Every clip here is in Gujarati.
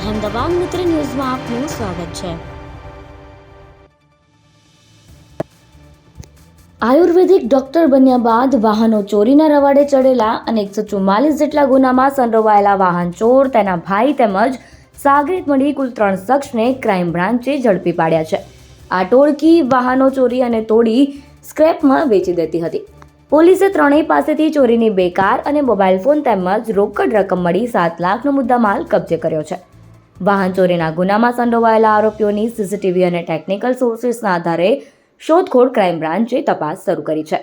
અહેમદાબાદ મિત્ર ન્યૂઝમાં આપનું સ્વાગત છે. આયુર્વેદિક ડોક્ટર બન્યા બાદ વાહનો ચોરીના રવાડે ચડેલા અને એકસો ચુમ્માલીસ જેટલા ગુનામાં સંડોવાયેલા વાહન ચોર, તેના ભાઈ તેમજ સાગરીત મળી કુલ ત્રણ શખ્સને ક્રાઇમ બ્રાન્ચે ઝડપી પાડ્યા છે. આ ટોળકી વાહનો ચોરી અને તોડી સ્ક્રેપમાં વેચી દેતી હતી. પોલીસે ત્રણેય પાસેથી ચોરીની બે કાર અને મોબાઈલ ફોન તેમજ રોકડ રકમ મળી સાત લાખનો મુદ્દામાલ કબજે કર્યો છે. વાહન ચોરીના ગુનામાં સંડોવાયેલા આરોપીઓની સીસીટીવી અને ટેકનિકલ સોર્સિસના આધારે શોધખોળ ક્રાઇમ બ્રાન્ચે તપાસ શરૂ કરી છે.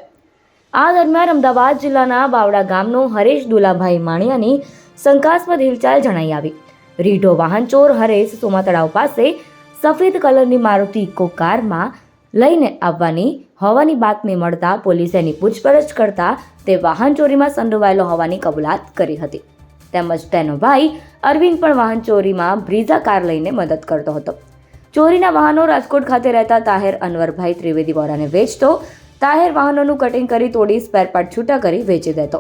આ દરમિયાન અમદાવાદ જિલ્લાના બાવડા ગામનો હરેશ દુલાભાઈ માણિયાની શંકાસ્પદ હિલચાલ જણાઈ આવી. રીઢો વાહન ચોર હરેશ સોમા તળાવ પાસે સફેદ કલરની મારુતિ ઇકો કારમાં લઈને આવવાની હોવાની બાતમી મળતા પોલીસે એની પૂછપરછ કરતા તે વાહન ચોરીમાં સંડોવાયેલો હોવાની કબૂલાત કરી હતી. તેમજ તેનો ભાઈ અરવિંદ પણ વાહન ચોરીમાં બ્રીઝા કાર લઈને મદદ કરતો હતો. ચોરીના વાહનો રાજકોટ ખાતે રહેતા તાહેર અનવરભાઈ ત્રિવેદી વોરાને વેચતો, તાહેર વાહનોનું કટિંગ કરી તોડી સ્પેર પાર્ટ છૂટા કરી વેચી દેતો.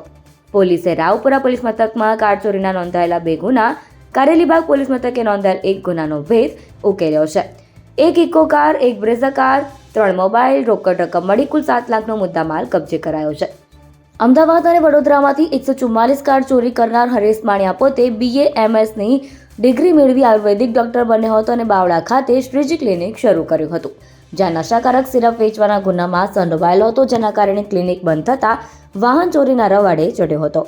પોલીસે રાવપુરા પોલીસ મથકમાં કાર ચોરીના નોંધાયેલા બે ગુના, કારેલીબાગ પોલીસ મથકે નોંધાયેલ એક ગુનાનો ભેદ ઉકેલ્યો છે. એક ઇકો કાર, એક બ્રેઝા કાર, ત્રણ મોબાઈલ, રોકડ રકમ મળી કુલ સાત લાખનો મુદ્દામાલ કબજે કરાયો છે. અમદાવાદ અને વડોદરામાંથી એકસો ચુમ્માલીસ કાર્ડ ચોરી કરનાર હરેશ માણિયા પોતે બીએ એમએસની ડિગ્રી મેળવી આયુર્વેદિક ડોક્ટર બન્યો હતો અને બાવળા ખાતે શ્રીજી ક્લિનિક શરૂ કર્યું હતું. જ્યાં નશાકારક સિરપ વેચવાના ગુનામાં સંડોવાયેલો હતો, જેના કારણે ક્લિનિક બંધ થતાં વાહન ચોરીના રવાડે ચડ્યો હતો.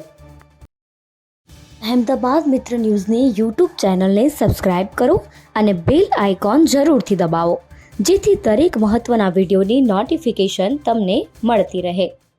અહેમદાબાદ મિત્ર ન્યૂઝની યુટ્યુબ ચેનલને સબસ્ક્રાઇબ કરો અને બેલ આઇકોન જરૂરથી દબાવો, જેથી દરેક મહત્ત્વના વિડીયોની નોટિફિકેશન તમને મળતી રહે.